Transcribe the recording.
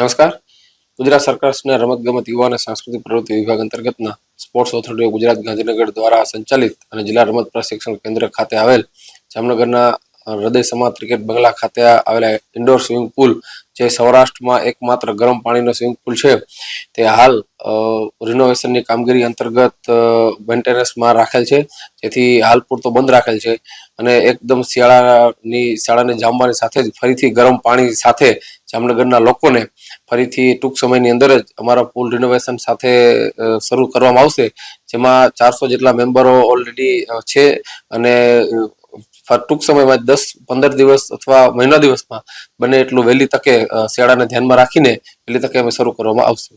નમસ્કાર. ગુજરાત સરકારના રમતગમત યુવા અને સાંસ્કૃતિક પ્રવૃત્તિ વિભાગ અંતર્ગતના સ્પોર્ટ્સ ઓથોરિટી ગુજરાત ગાંધીનગર દ્વારા સંચાલિત અને જિલ્લા રમત પ્રશિક્ષણ કેન્દ્ર ખાતે આવેલ જામનગરના હૃદય સમાજ ક્રિકેટ બંગલા ખાતે આવેલા ઇન્ડોર સ્વિમિંગ પુલ જે સૌરાષ્ટ્રમાં એકમાત્ર ગરમ પાણીનો સ્વિમિંગ પુલ છે, તે હાલ રિનોવેશનની કામગીરી અંતર્ગત મેન્ટેનન્સમાં રાખેલ છે. જેથી હાલ પૂરતો બંધ રાખેલ છે અને એકદમ શિયાળાની શાળાને જામવાની સાથે જ ફરીથી ગરમ પાણી સાથે જામનગરના લોકોને ફરીથી ટૂંક સમયની અંદર જ અમારા પુલ રિનોવેશન સાથે શરૂ કરવામાં આવશે. જેમાં ચારસો જેટલા મેમ્બરો ઓલરેડી છે અને ટૂંક સમયમાં દસ, પંદર દિવસ અથવા મહિના દિવસમાં બને એટલું વહેલી તકે શિયાળાને ધ્યાનમાં રાખીને વહેલી તકે અમે શરૂ કરવામાં આવશે.